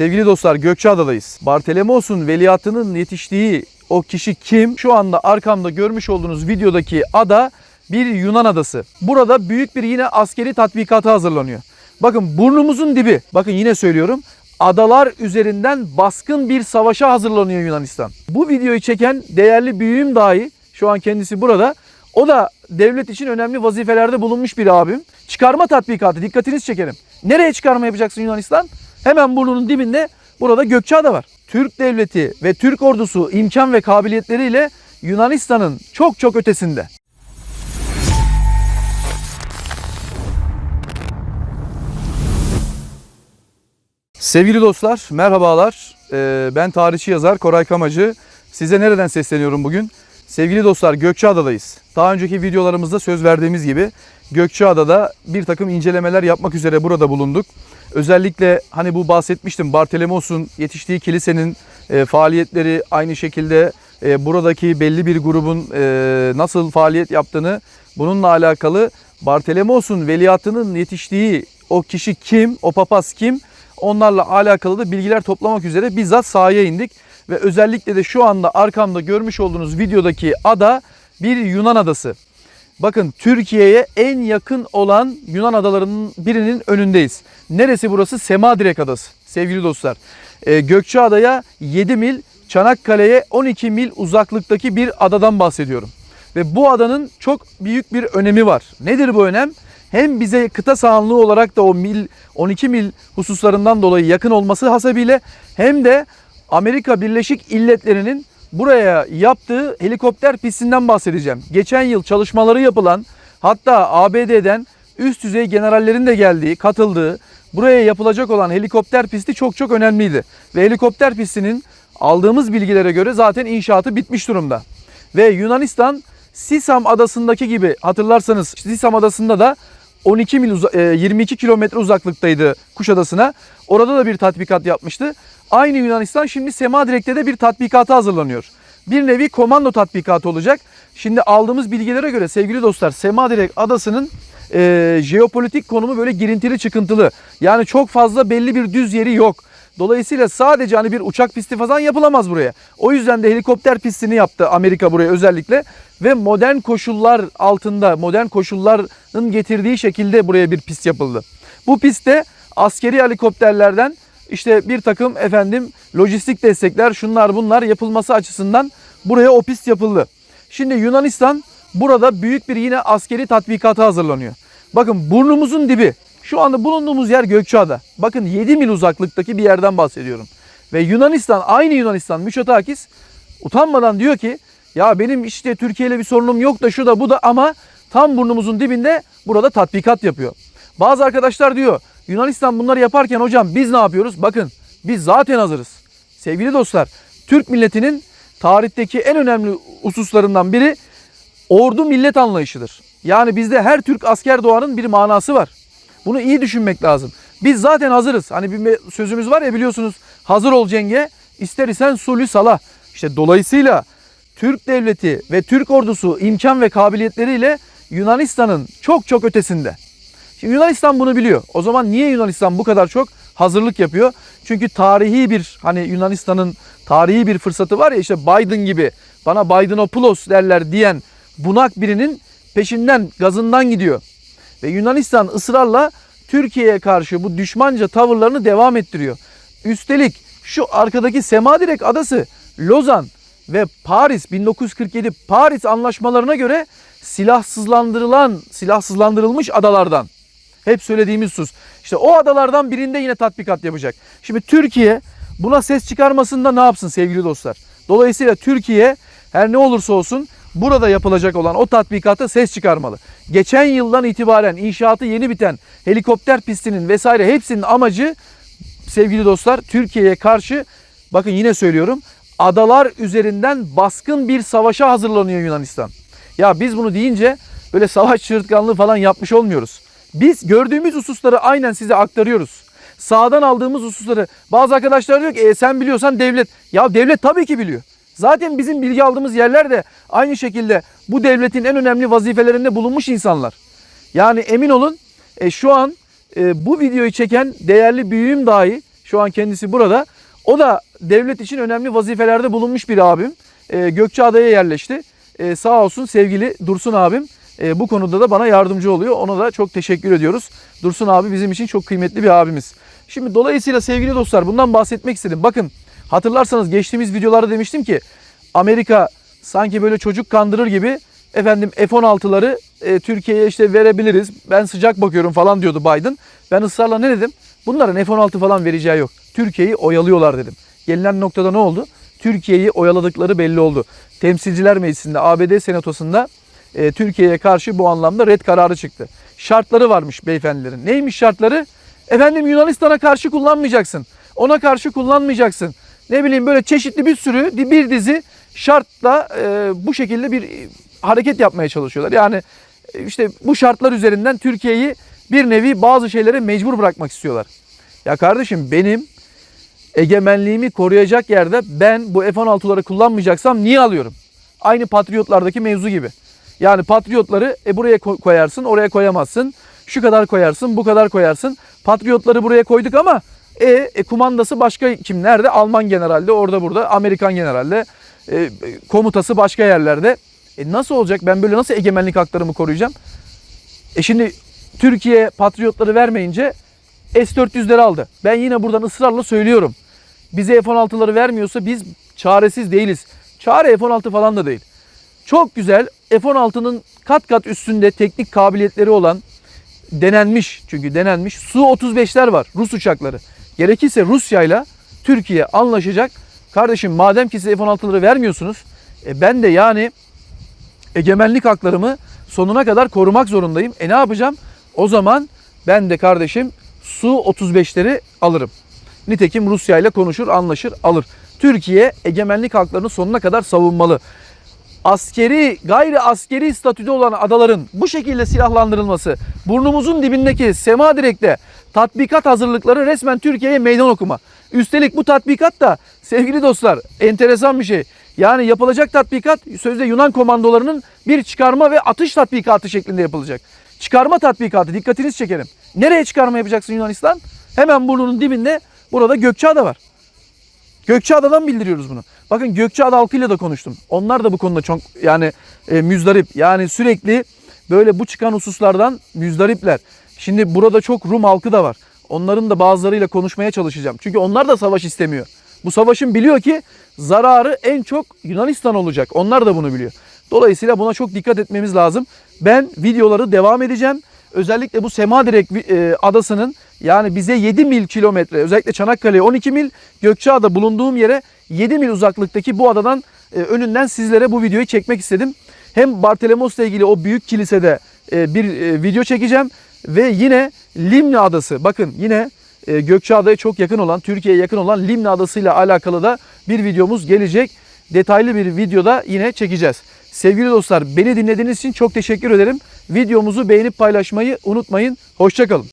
Sevgili dostlar Gökçeada'dayız. Bartelemos'un veliahtının yetiştiği o kişi kim? Şu anda arkamda görmüş olduğunuz videodaki ada bir Yunan adası. Burada büyük bir yine askeri tatbikata hazırlanıyor. Bakın burnumuzun dibi. Bakın yine söylüyorum. Adalar üzerinden baskın bir savaşa hazırlanıyor Yunanistan. Bu videoyu çeken değerli büyüğüm dahi şu an kendisi burada. O da devlet için önemli vazifelerde bulunmuş bir abim. Çıkarma tatbikatı dikkatinizi çekerim. Nereye çıkarma yapacaksın Yunanistan? Hemen burnunun dibinde burada Gökçeada var. Türk devleti ve Türk ordusu imkan ve kabiliyetleriyle Yunanistan'ın çok çok ötesinde. Sevgili dostlar, merhabalar. Ee, Ben tarihçi yazar Koray Kamacı. Size nereden sesleniyorum bugün? Sevgili dostlar, Gökçeada'dayız. Daha önceki videolarımızda söz verdiğimiz gibi Gökçeada'da bir takım incelemeler yapmak üzere burada bulunduk. Özellikle hani bu bahsetmiştim Bartelemos'un yetiştiği kilisenin e, faaliyetleri aynı şekilde e, buradaki belli bir grubun e, nasıl faaliyet yaptığını bununla alakalı Bartelemos'un veliahtının yetiştiği o kişi kim, o papaz kim onlarla alakalı da bilgiler toplamak üzere bizzat sahaya indik. Ve özellikle de şu anda arkamda görmüş olduğunuz videodaki ada bir Yunan adası. Bakın Türkiye'ye en yakın olan Yunan adalarının birinin önündeyiz. Neresi burası? Semadirek Adası sevgili dostlar. Ee, Gökçeada'ya 7 mil, Çanakkale'ye 12 mil uzaklıktaki bir adadan bahsediyorum. Ve bu adanın çok büyük bir önemi var. Nedir bu önem? Hem bize kıta sahanlığı olarak da o mil 12 mil hususlarından dolayı yakın olması hasebiyle hem de Amerika Birleşik İlleri'nin buraya yaptığı helikopter pistinden bahsedeceğim. Geçen yıl çalışmaları yapılan hatta ABD'den üst düzey generallerin de geldiği, katıldığı buraya yapılacak olan helikopter pisti çok çok önemliydi. Ve helikopter pistinin aldığımız bilgilere göre zaten inşaatı bitmiş durumda. Ve Yunanistan Sisam adasındaki gibi hatırlarsanız Sisam adasında da 12 mil uza- e, 22 kilometre uzaklıktaydı Kuşadası'na. Orada da bir tatbikat yapmıştı. Aynı Yunanistan şimdi Semadirek'te de bir tatbikata hazırlanıyor. Bir nevi komando tatbikatı olacak. Şimdi aldığımız bilgilere göre sevgili dostlar Semadirek adasının e, jeopolitik konumu böyle girintili çıkıntılı. Yani çok fazla belli bir düz yeri yok. Dolayısıyla sadece hani bir uçak pisti falan yapılamaz buraya. O yüzden de helikopter pistini yaptı Amerika buraya özellikle ve modern koşullar altında, modern koşulların getirdiği şekilde buraya bir pist yapıldı. Bu pistte askeri helikopterlerden işte bir takım efendim lojistik destekler, şunlar bunlar yapılması açısından buraya o pist yapıldı. Şimdi Yunanistan burada büyük bir yine askeri tatbikata hazırlanıyor. Bakın burnumuzun dibi. Şu anda bulunduğumuz yer Gökçeada. Bakın 7 mil uzaklıktaki bir yerden bahsediyorum. Ve Yunanistan, aynı Yunanistan Mitsotakis utanmadan diyor ki ya benim işte Türkiye ile bir sorunum yok da şu da bu da ama tam burnumuzun dibinde burada tatbikat yapıyor. Bazı arkadaşlar diyor Yunanistan bunları yaparken hocam biz ne yapıyoruz? Bakın biz zaten hazırız. Sevgili dostlar Türk milletinin tarihteki en önemli hususlarından biri ordu millet anlayışıdır. Yani bizde her Türk asker doğanın bir manası var. Bunu iyi düşünmek lazım. Biz zaten hazırız. Hani bir sözümüz var ya biliyorsunuz hazır ol cenge ister isen sulü sala. İşte dolayısıyla Türk devleti ve Türk ordusu imkan ve kabiliyetleriyle Yunanistan'ın çok çok ötesinde. Şimdi Yunanistan bunu biliyor. O zaman niye Yunanistan bu kadar çok hazırlık yapıyor? Çünkü tarihi bir hani Yunanistan'ın tarihi bir fırsatı var ya işte Biden gibi bana Bidenopoulos derler diyen bunak birinin peşinden gazından gidiyor. Ve Yunanistan ısrarla Türkiye'ye karşı bu düşmanca tavırlarını devam ettiriyor. Üstelik şu arkadaki Semadirek adası Lozan ve Paris 1947 Paris anlaşmalarına göre silahsızlandırılan, silahsızlandırılmış adalardan. Hep söylediğimiz sus. İşte o adalardan birinde yine tatbikat yapacak. Şimdi Türkiye buna ses çıkarmasında ne yapsın sevgili dostlar? Dolayısıyla Türkiye her ne olursa olsun burada yapılacak olan o tatbikata ses çıkarmalı. Geçen yıldan itibaren inşaatı yeni biten helikopter pistinin vesaire hepsinin amacı sevgili dostlar Türkiye'ye karşı bakın yine söylüyorum adalar üzerinden baskın bir savaşa hazırlanıyor Yunanistan. Ya biz bunu deyince böyle savaş çığırtkanlığı falan yapmış olmuyoruz. Biz gördüğümüz hususları aynen size aktarıyoruz. Sağdan aldığımız hususları bazı arkadaşlar diyor ki "E, sen biliyorsan devlet. Ya devlet tabii ki biliyor. Zaten bizim bilgi aldığımız yerler de aynı şekilde bu devletin en önemli vazifelerinde bulunmuş insanlar. Yani emin olun e, şu an e, bu videoyu çeken değerli büyüğüm dahi Şu an kendisi burada. O da devlet için önemli vazifelerde bulunmuş bir abim. E, Gökçeada'ya yerleşti. E, sağ olsun sevgili Dursun abim bu konuda da bana yardımcı oluyor. Ona da çok teşekkür ediyoruz. Dursun abi bizim için çok kıymetli bir abimiz. Şimdi dolayısıyla sevgili dostlar bundan bahsetmek istedim. Bakın hatırlarsanız geçtiğimiz videolarda demiştim ki Amerika sanki böyle çocuk kandırır gibi efendim F-16'ları e, Türkiye'ye işte verebiliriz. Ben sıcak bakıyorum falan diyordu Biden. Ben ısrarla ne dedim? Bunların F-16 falan vereceği yok. Türkiye'yi oyalıyorlar dedim. Gelinen noktada ne oldu? Türkiye'yi oyaladıkları belli oldu. Temsilciler Meclisi'nde, ABD Senatosu'nda e, Türkiye'ye karşı bu anlamda red kararı çıktı. Şartları varmış beyefendilerin. Neymiş şartları? Efendim Yunanistan'a karşı kullanmayacaksın. Ona karşı kullanmayacaksın. Ne bileyim böyle çeşitli bir sürü bir dizi şartla e, bu şekilde bir e, hareket yapmaya çalışıyorlar. Yani e, işte bu şartlar üzerinden Türkiye'yi bir nevi bazı şeylere mecbur bırakmak istiyorlar. Ya kardeşim benim egemenliğimi koruyacak yerde ben bu F-16'ları kullanmayacaksam niye alıyorum? Aynı Patriotlardaki mevzu gibi. Yani Patriotları e, buraya ko- koyarsın, oraya koyamazsın. Şu kadar koyarsın, bu kadar koyarsın. Patriotları buraya koyduk ama e, e, kumandası başka kim nerede? Alman generalde, orada burada, Amerikan generalde, e, komutası başka yerlerde. E nasıl olacak? Ben böyle nasıl egemenlik haklarımı koruyacağım? E şimdi Türkiye Patriotları vermeyince S-400'leri aldı. Ben yine buradan ısrarla söylüyorum. Bize F-16'ları vermiyorsa biz çaresiz değiliz. Çare F-16 falan da değil. Çok güzel F-16'nın kat kat üstünde teknik kabiliyetleri olan denenmiş çünkü denenmiş Su-35'ler var Rus uçakları. Gerekirse Rusya ile Türkiye anlaşacak. Kardeşim madem ki size F-16'ları vermiyorsunuz e ben de yani egemenlik haklarımı sonuna kadar korumak zorundayım. E ne yapacağım? O zaman ben de kardeşim Su-35'leri alırım. Nitekim Rusya ile konuşur, anlaşır, alır. Türkiye egemenlik haklarını sonuna kadar savunmalı. Askeri, gayri askeri statüde olan adaların bu şekilde silahlandırılması, burnumuzun dibindeki Sema Direk'te tatbikat hazırlıkları resmen Türkiye'ye meydan okuma. Üstelik bu tatbikat da sevgili dostlar enteresan bir şey. Yani yapılacak tatbikat sözde Yunan komandolarının bir çıkarma ve atış tatbikatı şeklinde yapılacak. Çıkarma tatbikatı dikkatinizi çekerim. Nereye çıkarma yapacaksın Yunanistan? Hemen burnunun dibinde burada Gökçeada var. Gökçeada'dan bildiriyoruz bunu. Bakın Gökçeada halkıyla da konuştum. Onlar da bu konuda çok yani e, müzdarip. Yani sürekli böyle bu çıkan hususlardan müzdaripler. Şimdi burada çok Rum halkı da var. Onların da bazılarıyla konuşmaya çalışacağım. Çünkü onlar da savaş istemiyor. Bu savaşın biliyor ki zararı en çok Yunanistan olacak. Onlar da bunu biliyor. Dolayısıyla buna çok dikkat etmemiz lazım. Ben videoları devam edeceğim. Özellikle bu Semadirek e, adasının yani bize 7 mil kilometre özellikle Çanakkale'ye 12 mil Gökçeada bulunduğum yere 7 mil uzaklıktaki bu adadan e, önünden sizlere bu videoyu çekmek istedim. Hem Bartelemos ile ilgili o büyük kilisede e, bir e, video çekeceğim ve yine Limni Adası bakın yine e, Gökçeada'ya çok yakın olan Türkiye'ye yakın olan Limni Adası ile alakalı da bir videomuz gelecek. Detaylı bir videoda yine çekeceğiz. Sevgili dostlar beni dinlediğiniz için çok teşekkür ederim. Videomuzu beğenip paylaşmayı unutmayın. Hoşçakalın.